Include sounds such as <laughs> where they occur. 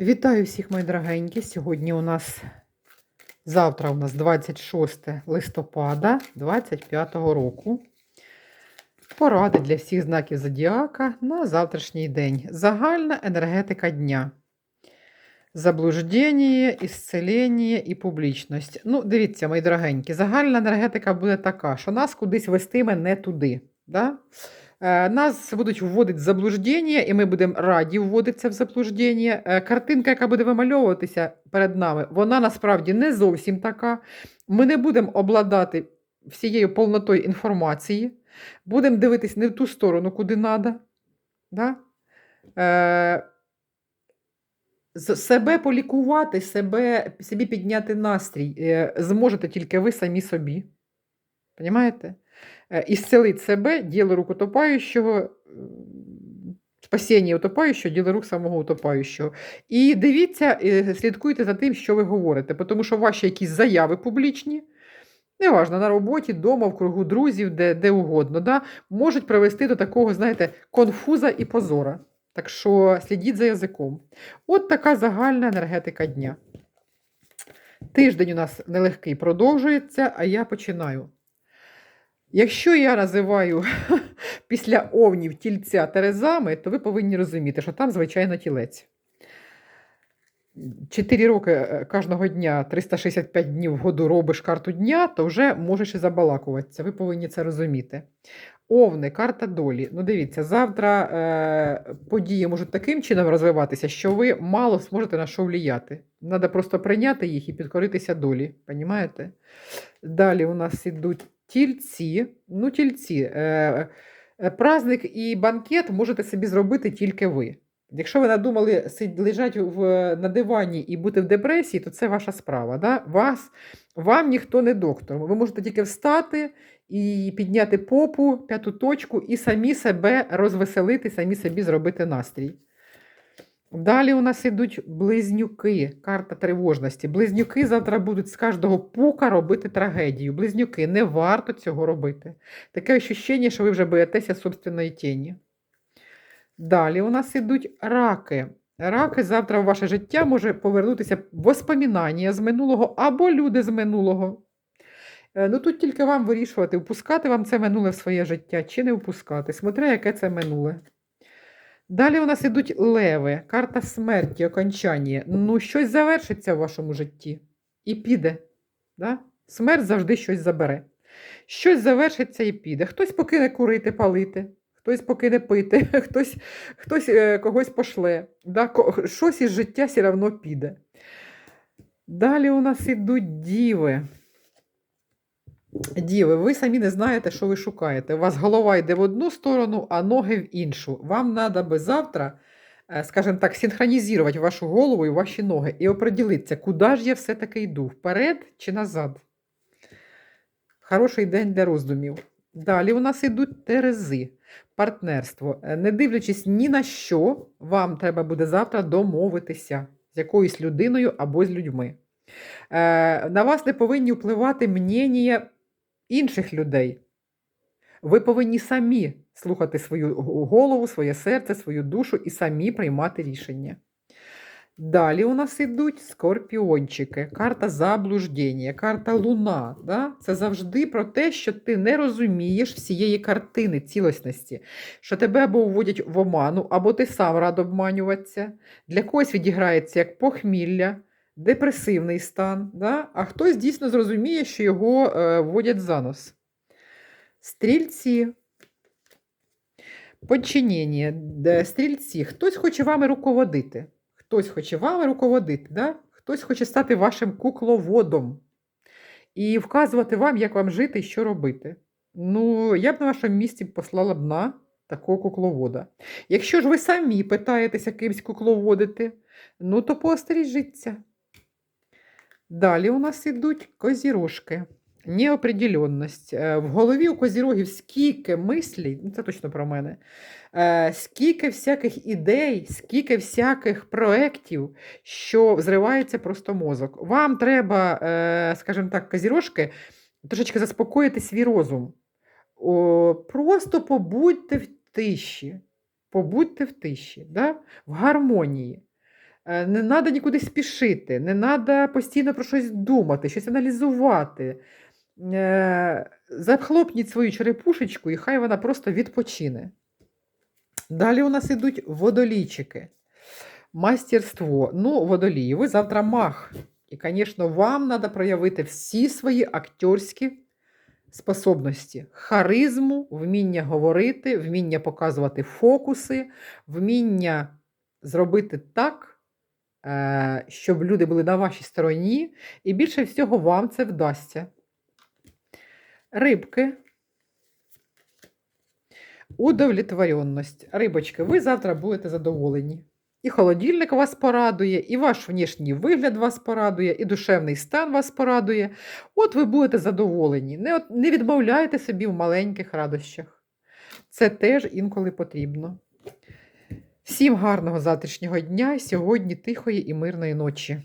Вітаю всіх, мої дорогенькі. Сьогодні у нас завтра у нас 26 листопада 25 року. Поради для всіх знаків зодіака на завтрашній день. Загальна енергетика дня. Заблуждення, ісцелення і публічність. Ну, дивіться, мої дорогенькі, загальна енергетика буде така, що нас кудись вестиме не туди. Да? Е, Нас будуть вводити в заблуждення, і ми будемо раді вводитися в заблуждення. Е, Картинка, яка буде вимальовуватися перед нами, вона насправді не зовсім така. Ми не будемо обладати всією повнотою інформації, будемо дивитись не в ту сторону, куди треба. Да? Е, себе полікувати, себе, собі підняти настрій зможете тільки ви самі собі. Понімаєте? Ісцелить себе, діло рук утопаючого, спасіння утопаючого, діло рук самого утопаючого. І дивіться, е, слідкуйте за тим, що ви говорите, тому що ваші якісь заяви публічні, неважно, на роботі, вдома, в кругу друзів, де, де угодно, да, можуть привести до такого, знаєте, конфуза і позора. Так що слідіть за язиком. От така загальна енергетика дня. Тиждень у нас нелегкий продовжується, а я починаю. Якщо я називаю <laughs> після овнів тільця терезами, то ви повинні розуміти, що там, звичайно, тілець. Чотири роки е, кожного дня, 365 днів в году робиш карту дня, то вже можеш і забалакуватися. Ви повинні це розуміти. Овни, карта долі. Ну, дивіться, завтра е, події можуть таким чином розвиватися, що ви мало зможете на що вліяти. Треба просто прийняти їх і підкоритися долі. Понімаєте? Далі у нас ідуть тільці. Ну, тільці. Е, е, праздник і банкет можете собі зробити тільки ви. Якщо ви надумали лежати в, на дивані і бути в депресії, то це ваша справа. Да? Вас, вам ніхто не доктор. Ви можете тільки встати і підняти попу, п'яту точку, і самі себе розвеселити, самі собі зробити настрій. Далі у нас ідуть близнюки, карта тривожності. Близнюки завтра будуть з кожного пука робити трагедію. Близнюки, не варто цього робити. Таке ощущення, що ви вже боїтеся собственної тіні. Далі у нас ідуть раки. Раки завтра в ваше життя може повернутися воспоминання з минулого або люди з минулого. Е, Ну тут тільки вам вирішувати, впускати вам це минуле в своє життя чи не впускати, смотря яке це минуле. Далі у нас ідуть леви, карта смерті, окончання. Ну, щось завершиться в вашому житті і піде. Да? Смерть завжди щось забере. Щось завершиться і піде. Хтось покине курити, палити, хтось покине пити, <laughs> хтось, хтось е, когось пошле. Да? Щось із життя все одно піде. Далі у нас ідуть діви. Діви, ви самі не знаєте, що ви шукаєте. У вас голова йде в одну сторону, а ноги в іншу. Вам треба би завтра, е, скажімо так, синхронізувати вашу голову і ваші ноги і оприділитися, куди ж я все-таки йду, вперед чи назад. Хороший день для роздумів. Далі у нас йдуть терези, партнерство. Е, Не дивлячись ні на що, вам треба буде завтра домовитися з якоюсь людиною або з людьми. Е, На вас не повинні впливати мнення інших людей. Ви повинні самі слухати свою голову, своє серце, свою душу і самі приймати рішення. Далі у нас ідуть скорпіончики, карта заблуждення, карта луна. Да? Це завжди про те, що ти не розумієш всієї картини цілісності, що тебе або вводять в оману, або ти сам рад обманюватися. Для когось відіграється як похмілля, депресивний стан, да? а хтось дійсно зрозуміє, що його е, вводять за нос. Стрільці. Подчинення. Стрільці. Хтось хоче вами руководити. Хтось хоче вами руководити, да? хтось хоче стати вашим кукловодом і вказувати вам, як вам жити і що робити. Ну, я б на вашому місці послала б на такого кукловода. Якщо ж ви самі питаєтеся кимсь кукловодити, ну то поостережіться. Далі у нас ідуть козірожки. Неопределенність. Е, В голові у козірогів скільки мислій, ну це точно про мене, е, скільки всяких ідей, скільки всяких проєктів, що взривається просто мозок. Вам треба, е, скажімо так, козірожки, трошечки заспокоїти свій розум. Просто побудьте в тиші. Побудьте в тиші, да? в гармонії. Е, Не треба нікуди спішити, не треба постійно про щось думати, щось аналізувати. Е, Захлопніть свою черепушечку, і хай вона просто відпочине. Далі у нас ідуть водолійчики. Мастерство. Ну, водолії, ви завтра мах. І, звісно, вам треба проявити всі свої акторські способності: харизму, вміння говорити, вміння показувати фокуси, вміння зробити так, щоб люди були на вашій стороні, і більше всього вам це вдасться. Рибки. Удовлетворенность. Рибочки, ви завтра будете задоволені. І холодильник вас порадує, і ваш внішній вигляд вас порадує, і душевний стан вас порадує. От ви будете задоволені. Не, не відмовляйте собі в маленьких радощах. Це теж інколи потрібно. Всім гарного завтрашнього дня сьогодні тихої і мирної ночі.